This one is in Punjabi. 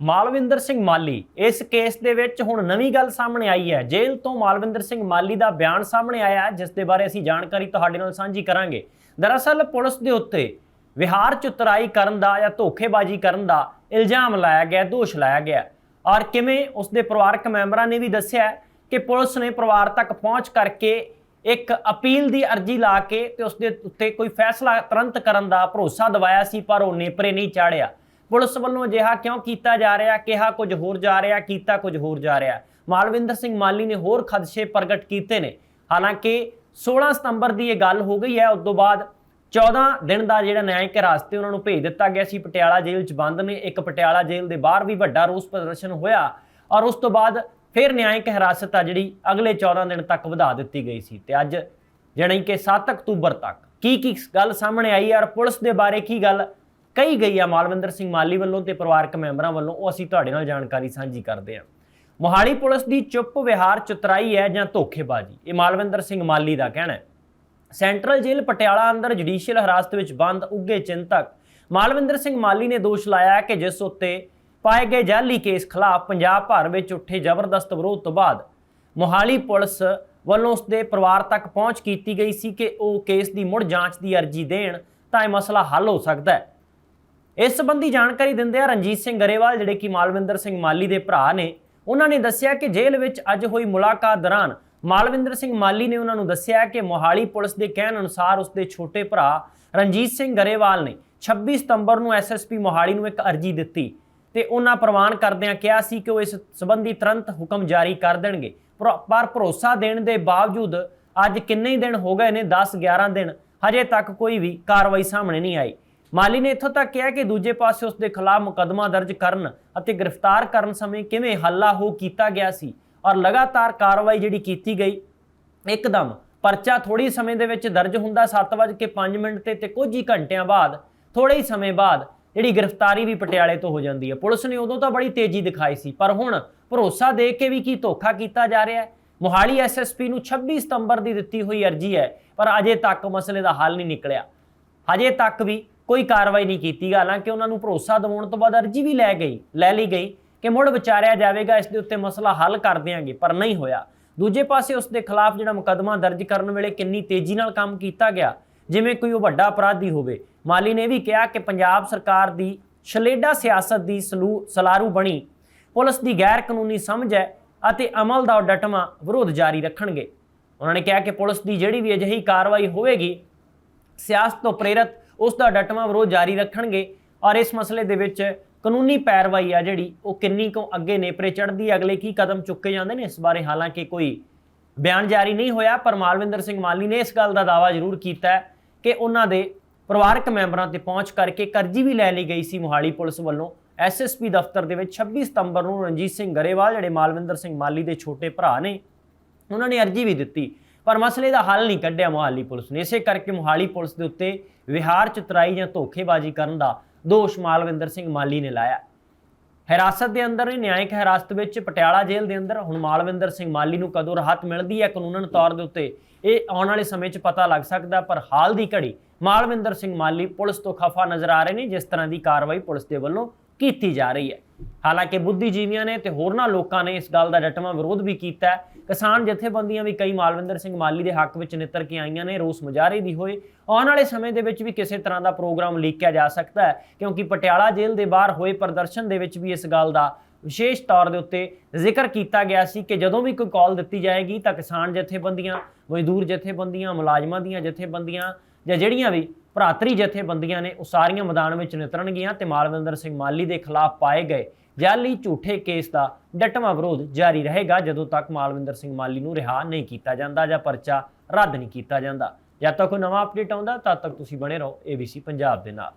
ਮਾਲਵਿੰਦਰ ਸਿੰਘ ਮਾਲੀ, ਇਸ ਕੇਸ ਦੇ ਵਿੱਚ ਹੁਣ ਨਵੀਂ ਗੱਲ ਸਾਹਮਣੇ ਆਈ ਹੈ। ਜੇਲ੍ਹ ਤੋਂ ਮਾਲਵਿੰਦਰ ਸਿੰਘ ਮਾਲੀ ਦਾ ਬਿਆਨ ਸਾਹਮਣੇ ਆਇਆ ਹੈ, ਜਿਸ ਦੇ ਬਾਰੇ ਅਸੀਂ ਜਾਣਕਾਰੀ ਤੁਹਾਡੇ ਨਾਲ ਸਾਂਝੀ ਕਰਾਂਗੇ। ਦਰਅਸਲ ਪੁਲਿਸ ਦੇ ਉੱਤੇ ਵਿਹਾਰ 'ਚ ਉਤਰਾਈ ਕਰਨ ਦਾ ਜਾਂ ਧੋਖੇਬਾਜ਼ੀ ਕਰਨ ਦਾ ਇਲਜ਼ਾਮ ਲਾਇਆ ਗਿਆ, ਦੋਸ਼ ਲਾਇਆ ਗਿਆ। ਔਰ ਕਿਵੇਂ ਉਸ ਦੇ ਪਰਿਵਾਰਕ ਮੈਂਬਰਾਂ ਨੇ ਵੀ ਦੱਸਿਆ ਕਿ ਪੁਲਿਸ ਨੇ ਪਰਿਵਾਰ ਤੱਕ ਪਹੁੰਚ ਕਰਕੇ ਇੱਕ ਅਪੀਲ ਦੀ ਅਰਜ਼ੀ ਲਾ ਕੇ ਤੇ ਉਸ ਦੇ ਉੱਤੇ ਕੋਈ ਫੈਸਲਾ ਤੁਰੰਤ ਕਰਨ ਦਾ ਭਰੋਸਾ ਦਿਵਾਇਆ ਸੀ, ਪਰ ਉਹ ਨੇਪਰੇ ਨਹੀਂ ਚਾੜਿਆ। ਪੁਲਿਸ ਵੱਲੋਂ ਅਜਿਹਾ ਕਿਉਂ ਕੀਤਾ ਜਾ ਰਿਹਾ? ਕਿਹਾ ਕੁਝ ਹੋਰ ਜਾ ਰਿਹਾ, ਕੀਤਾ ਕੁਝ ਹੋਰ ਜਾ ਰਿਹਾ। ਮਾਲਵਿੰਦਰ ਸਿੰਘ ਮਾਲੀ ਨੇ ਹੋਰ ਖਦਸ਼ੇ ਪ੍ਰਗਟ ਕੀਤੇ ਨੇ। ਹਾਲਾਂਕਿ 16 ਸਤੰਬਰ ਦੀ ਇਹ ਗੱਲ ਹੋ ਗਈ ਹੈ, ਉਸ ਤੋਂ ਬਾਅਦ 14 ਦਿਨ ਦਾ ਜਿਹੜਾ ਨਿਆਂਇਕ ਹਿਰਾਸਤ ਉਹਨਾਂ ਨੂੰ ਭੇਜ ਦਿੱਤਾ ਗਿਆ ਸੀ। ਪਟਿਆਲਾ ਜੇਲ੍ਹ 'ਚ ਬੰਦ ਨੇ। ਇੱਕ ਪਟਿਆਲਾ ਜੇਲ੍ਹ ਦੇ ਬਾਹਰ ਵੀ ਵੱਡਾ ਰੋਸ ਪ੍ਰਦਰਸ਼ਨ ਹੋਇਆ ਔਰ ਉਸ ਤੋਂ ਬਾਅਦ ਫਿਰ ਨਿਆਂਇਕ ਹਿਰਾਸਤ ਆ ਜਿਹੜੀ ਅਗਲੇ 14 ਦਿਨ ਤੱਕ ਵਧਾ ਦਿੱਤੀ ਗਈ ਸੀ ਤੇ ਅੱਜ ਜਾਣੀ ਕਿ 7 ਅਕਤੂਬਰ ਤੱਕ। ਕੀ ਕੀ ਗੱਲ ਸਾਹਮਣੇ ਆਈ ਔਰ ਪੁਲਿਸ ਦੇ ਬਾਰੇ ਕੀ ਗੱਲ ਕਹੀ ਗਈ ਆ ਮਾਲਵਿੰਦਰ ਸਿੰਘ ਮਾਲੀ ਵੱਲੋਂ ਤੇ ਪਰਿਵਾਰਕ ਮੈਂਬਰਾਂ ਵੱਲੋਂ, ਉਹ ਅਸੀਂ ਤੁਹਾਡੇ ਨਾਲ ਜਾਣਕਾਰੀ ਸਾਂਝੀ ਕਰਦੇ ਹਾਂ। ਮੋਹਾਲੀ ਪੁਲਿਸ ਦੀ ਚੁੱਪ ਵਿਹਾਰ ਚੁਤਰਾਈ ਹੈ ਜਾਂ ਧੋਖੇਬਾਜ਼ੀ? ਇਹ ਮਾਲਵਿੰਦਰ ਸਿੰਘ ਮਾਲੀ ਦਾ ਕਹਿਣਾ ਹੈ। ਸੈਂਟਰਲ ਜੇਲ੍ਹ ਪਟਿਆਲਾ ਅੰਦਰ ਜੁਡੀਸ਼ੀਅਲ ਹਿਰਾਸਤ ਵਿੱਚ ਬੰਦ ਉੱਗੇ ਚਿੰਤਕ। ਮਾਲਵਿੰਦਰ ਸਿੰਘ ਮਾਲੀ ਨੇ ਦੋਸ਼ ਲਾਇਆ ਕਿ ਜਿਸ ਉੱਤੇ ਪਾਏ ਗਏ ਜਾਲੀ ਕੇਸ ਖਿਲਾਫ ਪੰਜਾਬ ਭਰ ਵਿੱਚ ਉੱਠੇ ਜ਼ਬਰਦਸਤ ਵਿਰੋਧ ਤੋਂ ਬਾਅਦ ਮੋਹਾਲੀ ਪੁਲਿਸ ਵੱਲੋਂ ਉਸ ਦੇ ਪਰਿਵਾਰ ਤੱਕ ਪਹੁੰਚ ਕੀਤੀ ਗਈ ਸੀ ਕਿ ਉਹ ਕੇਸ ਦੀ ਮੁੜ ਜਾਂਚ ਦੀ ਅਰਜ਼ੀ ਦੇਣ, ਤਾਂ ਇਹ ਮਸਲਾ ਹੱਲ ਹੋ ਸਕਦਾ ਹੈ। ਇਸ ਸੰਬੰਧੀ ਜਾਣਕਾਰੀ ਦਿੰਦੇ ਆ ਰਣਜੀਤ ਸਿੰਘ ਗਰੇਵਾਲ, ਜਿਹੜੇ ਕਿ ਮਾਲਵਿੰਦਰ ਸਿੰਘ ਮਾਲੀ ਦੇ ਭਰਾ ਨੇ, ਉਹਨਾਂ ਨੇ ਦੱਸਿਆ ਕਿ ਜੇਲ੍ਹ ਵਿੱਚ ਅੱਜ ਹੋਈ ਮੁਲਾਕਾਤ ਦੌਰਾਨ ਮਾਲਵਿੰਦਰ ਸਿੰਘ ਮਾਲੀ ਨੇ ਉਹਨਾਂ ਨੂੰ ਦੱਸਿਆ ਕਿ ਮੋਹਾਲੀ ਪੁਲਿਸ ਦੇ ਕਹਿਣ ਅਨੁਸਾਰ ਉਸਦੇ ਛੋਟੇ ਭਰਾ ਰਣਜੀਤ ਸਿੰਘ ਗਰੇਵਾਲ ਨੇ 26 ਸਤੰਬਰ ਨੂੰ ਐਸਐਸਪੀ ਮੋਹਾਲੀ ਨੂੰ ਇੱਕ ਅਰਜ਼ੀ ਦਿੱਤੀ ਤੇ ਉਹਨਾਂ ਪ੍ਰਵਾਨ ਕਰਦਿਆਂ ਕਿਹਾ ਸੀ ਕਿ ਉਹ ਇਸ ਸੰਬੰਧੀ ਤੁਰੰਤ ਹੁਕਮ ਜਾਰੀ ਕਰ ਦੇਣਗੇ। ਪਰ ਪਰ ਭਰੋਸਾ ਦੇਣ ਦੇ ਬਾਵਜੂਦ ਅੱਜ ਕਿੰਨੇ ਹੀ ਦਿਨ ਹੋ ਗਏ ਨੇ 10 11 ਦਿਨ, ਹਜੇ ਤੱਕ ਕੋਈ ਵੀ ਕਾਰਵਾਈ ਸਾਹਮਣੇ ਨਹੀਂ ਆਈ। ਮਾਲੀ ਨੇ ਇੱਥੋਂ ਤੱਕ ਕਿਹਾ ਕਿ ਦੂਜੇ ਪਾਸੇ ਉਸ ਦੇ ਖਿਲਾਫ ਮੁਕੱਦਮਾ ਦਰਜ ਕਰਨ ਅਤੇ ਗ੍ਰਿਫਤਾਰ ਕਰਨ ਸਮੇਂ ਕਿਵੇਂ ਹੱਲਾ ਹੋ ਕੀਤਾ ਗਿਆ ਸੀ ਔਰ ਲਗਾਤਾਰ ਕਾਰਵਾਈ ਜਿਹੜੀ ਕੀਤੀ ਗਈ, ਇੱਕਦਮ ਪਰਚਾ ਥੋੜੀ ਸਮੇਂ ਦੇ ਵਿੱਚ ਦਰਜ ਹੁੰਦਾ 7:05 ਮਿੰਟ ਤੇ ਤੇ ਕੁਝ ਹੀ ਘੰਟਿਆਂ ਬਾਅਦ ਥੋੜੇ ਹੀ ਸਮੇਂ ਬਾਅਦ ਜਿਹੜੀ ਗ੍ਰਿਫਤਾਰੀ ਵੀ ਪਟਿਆਲੇ ਤੋਂ ਹੋ ਜਾਂਦੀ ਹੈ। ਪੁਲਿਸ ਨੇ ਉਦੋਂ ਤਾਂ ਬੜੀ ਤੇਜ਼ੀ ਦਿਖਾਈ ਸੀ, ਪਰ ਹੁਣ ਭਰੋਸਾ ਦੇ ਕੇ ਵੀ ਕੀ ਧੋਖਾ ਕੀਤਾ ਜਾ ਰਿਹਾ ਹੈ। ਮੋਹਾਲੀ ਐਸਐਸਪੀ ਨੂੰ 26 ਸਤੰਬਰ ਦੀ ਦਿੱਤੀ ਹੋਈ ਅਰਜ਼ੀ ਹੈ, ਪਰ ਅਜੇ ਤੱਕ ਮਸਲੇ ਦਾ ਹੱਲ ਨਹੀਂ ਨਿਕਲਿਆ। ਹਜੇ ਤੱਕ ਵੀ ਕੋਈ ਕਾਰਵਾਈ ਨਹੀਂ ਕੀਤੀ। ਹਾਲਾਂਕਿ ਉਹਨਾਂ ਨੂੰ ਭਰੋਸਾ ਦਿਵਾਉਣ ਤੋਂ ਬਾਅਦ ਅਰਜ਼ੀ ਵੀ ਲੈ ਗਈ, ਲੈ ਲਈ ਗਈ ਕਿ ਮੁੜ ਵਿਚਾਰਿਆ ਜਾਵੇਗਾ, ਇਸ ਦੇ ਉੱਤੇ ਮਸਲਾ ਹੱਲ ਕਰ ਦਿਆਂਗੇ, ਪਰ ਨਹੀਂ ਹੋਇਆ। ਦੂਜੇ ਪਾਸੇ ਉਸ ਦੇ ਖਿਲਾਫ ਜਿਹੜਾ ਮੁਕੱਦਮਾ ਦਰਜ ਕਰਨ ਵੇਲੇ ਕਿੰਨੀ ਤੇਜ਼ੀ ਨਾਲ ਕੰਮ ਕੀਤਾ ਗਿਆ, ਜਿਵੇਂ ਕੋਈ ਉਹ ਵੱਡਾ ਅਪਰਾਧੀ ਹੋਵੇ। ਮਾਲੀ ਨੇ ਵੀ ਕਿਹਾ ਕਿ ਪੰਜਾਬ ਸਰਕਾਰ ਦੀ ਛਲੇਡਾ ਸਿਆਸਤ ਦੀ ਸਲੂ, ਸਲਾਰੂ ਬਣੀ। ਪੁਲਿਸ ਦੀ ਗੈਰ ਕਾਨੂੰਨੀ ਸਮਝ ਹੈ ਅਤੇ ਅਮਲ ਦਾ ਡਟਵਾਂ ਵਿਰੋਧ ਜਾਰੀ ਰੱਖਣਗੇ। ਉਹਨਾਂ ਨੇ ਕਿਹਾ ਕਿ ਪੁਲਿਸ ਦੀ ਜਿਹੜੀ ਵੀ ਅਜਿਹੀ ਕਾਰਵਾਈ ਹੋਵੇਗੀ, ਸਿਆਸਤ ਤੋਂ ਪ੍ਰੇਰਿਤ ਉਸ ਦਾ ਡਟਵਾਂ ਵਿਰੋਧ ਜਾਰੀ ਰੱਖਣਗੇ ਔਰ ਇਸ ਮਸਲੇ ਦੇ ਵਿੱਚ ਕਾਨੂੰਨੀ ਪੈਰਵਾਈ ਆ ਜਿਹੜੀ, ਉਹ ਕਿੰਨੀ ਕੁ ਅੱਗੇ ਨੇਪਰੇ ਚੜ੍ਹਦੀ ਹੈ ਅਗਲੇ ਕੀ ਕਦਮ ਚੁੱਕੇ ਜਾਂਦੇ ਨੇ, ਇਸ ਬਾਰੇ ਹਾਲਾਂਕਿ ਕੋਈ ਬਿਆਨ ਜਾਰੀ ਨਹੀਂ ਹੋਇਆ, ਪਰ ਮਾਲਵਿੰਦਰ ਸਿੰਘ ਮਾਲੀ ਨੇ ਇਸ ਗੱਲ ਦਾ ਦਾਅਵਾ ਜ਼ਰੂਰ ਕੀਤਾ ਹੈ ਕਿ ਉਹਨਾਂ ਦੇ ਪਰਿਵਾਰਕ ਮੈਂਬਰਾਂ ਤੇ ਪਹੁੰਚ ਕਰਕੇ ਕਰਜ਼ੀ ਵੀ ਲੈ ਲਈ ਗਈ ਸੀ ਮੋਹਾਲੀ ਪੁਲਿਸ ਵੱਲੋਂ। ਐਸਐਸਪੀ ਦਫ਼ਤਰ ਦੇ ਵਿੱਚ 26 ਸਤੰਬਰ ਨੂੰ ਰਣਜੀਤ ਸਿੰਘ ਗਰੇਵਾਲ, ਜਿਹੜੇ ਮਾਲਵਿੰਦਰ ਸਿੰਘ ਮਾਲੀ ਦੇ ਛੋਟੇ ਭਰਾ ਨੇ, ਉਹਨਾਂ ਨੇ ਅਰਜ਼ੀ ਵੀ ਦਿੱਤੀ। ਪਰ ਮਸਲੇ ਦਾ ਹੱਲ ਨਹੀਂ ਕੱਢਿਆ ਮੋਹਾਲੀ ਪੁਲਿਸ ਨੇ। ਇਸੇ ਕਰਕੇ ਮੋਹਾਲੀ ਪੁਲਿਸ ਦੇ ਉੱਤੇ ਵਿਹਾਰ ਚਤਰਾਈ ਜਾਂ ਧੋਖੇਬਾਜ਼ੀ ਕਰਨ ਦਾ ਦੋਸ਼ ਮਾਲਵਿੰਦਰ ਸਿੰਘ ਮਾਲੀ ਨੇ ਲਾਇਆ। ਹਿਰਾਸਤ ਦੇ ਅੰਦਰ ਨੇ ਨਿਆਇਕ ਹਿਰਾਸਤ ਵਿੱਚ ਪਟਿਆਲਾ ਜੇਲ੍ਹ ਦੇ ਅੰਦਰ ਹੁਣ ਮਾਲਵਿੰਦਰ ਸਿੰਘ ਮਾਲੀ ਨੂੰ ਕਦੋਂ ਰਾਹਤ ਮਿਲਦੀ ਹੈ ਕਾਨੂੰਨਨ ਤੌਰ ਦੇ ਉੱਤੇ ਇਹ ਆਉਣ ਵਾਲੇ ਸਮੇਂ 'ਚ ਪਤਾ ਲੱਗ ਸਕਦਾ, ਪਰ ਹਾਲ ਦੀ ਘੜੀ ਮਾਲਵਿੰਦਰ ਸਿੰਘ ਮਾਲੀ ਪੁਲਿਸ ਤੋਂ ਖਫਾ ਨਜ਼ਰ ਆ ਰਹੇ ਨੇ, ਜਿਸ ਤਰ੍ਹਾਂ ਦੀ ਕਾਰਵਾਈ ਪੁਲਿਸ ਦੇ ਵੱਲੋਂ ਕੀਤੀ ਜਾ ਰਹੀ ਹੈ। ਹਾਲਾਂਕਿ ਬੁੱਧੀਜੀਵੀਆਂ ਨੇ ਤੇ ਹੋਰਨਾਂ ਲੋਕਾਂ ਨੇ ਇਸ ਗੱਲ ਦਾ ਡਟਵਾਂ ਵਿਰੋਧ ਵੀ ਕੀਤਾ ਕਿਸਾਨ ਜਥੇਬੰਦੀਆਂ ਵੀ ਕਈ ਮਾਲਵਿੰਦਰ ਸਿੰਘ ਮਾਲੀ ਦੇ ਹੱਕ ਵਿੱਚ ਨਿੱਤਰ ਕੇ ਆਈਆਂ ਨੇ, ਰੋਸ ਮੁਜ਼ਾਹਰੇ ਵੀ ਹੋਏ। ਆਉਣ ਵਾਲੇ ਸਮੇਂ ਦੇ ਵਿੱਚ ਵੀ ਕਿਸੇ ਤਰ੍ਹਾਂ ਦਾ ਪ੍ਰੋਗਰਾਮ ਲੀਕਿਆ ਜਾ ਸਕਦਾ ਹੈ, ਕਿਉਂਕਿ ਪਟਿਆਲਾ ਜੇਲ੍ਹ ਦੇ ਬਾਹਰ ਹੋਏ ਪ੍ਰਦਰਸ਼ਨ ਦੇ ਵਿੱਚ ਵੀ ਇਸ ਗੱਲ ਦਾ ਵਿਸ਼ੇਸ਼ ਤੌਰ ਦੇ ਉੱਤੇ ਜ਼ਿਕਰ ਕੀਤਾ ਗਿਆ ਸੀ ਕਿ ਜਦੋਂ ਵੀ ਕੋਈ ਕਾਲ ਦਿੱਤੀ ਜਾਏਗੀ ਤਾਂ ਕਿਸਾਨ ਜਥੇਬੰਦੀਆਂ, ਮਜ਼ਦੂਰ ਜਥੇਬੰਦੀਆਂ, ਮੁਲਾਜ਼ਮਾਂ ਦੀਆਂ ਜਥੇਬੰਦੀਆਂ ਜਾਂ ਜਿਹੜੀਆਂ ਵੀ ਭਰਾਤਰੀ ਜਥੇਬੰਦੀਆਂ ਨੇ, ਉਹ ਸਾਰੀਆਂ ਮੈਦਾਨ ਵਿੱਚ ਨਿਤਰਨਗੀਆਂ ਤੇ ਮਾਲਵਿੰਦਰ ਸਿੰਘ ਮਾਲੀ ਦੇ ਖਿਲਾਫ ਪਾਏ ਗਏ। ਜਾਲੀ ਝੂਠੇ ਕੇਸ ਦਾ ਡਟਵਾਂ ਵਿਰੋਧ ਜਾਰੀ ਰਹੇਗਾ, ਜਦੋਂ ਤੱਕ ਮਾਲਵਿੰਦਰ ਸਿੰਘ ਮਾਲੀ ਨੂੰ ਰਿਹਾ ਨਹੀਂ ਕੀਤਾ ਜਾਂਦਾ ਜਾਂ ਪਰਚਾ ਰੱਦ ਨਹੀਂ ਕੀਤਾ ਜਾਂਦਾ। ਜਦ ਤੱਕ ਕੋਈ ਨਵਾਂ ਅਪਡੇਟ ਆਉਂਦਾ, ਤਦ ਤੱਕ ਤੁਸੀਂ ਬਣੇ ਰਹੋ ABC ਪੰਜਾਬ ਦੇ ਨਾਲ।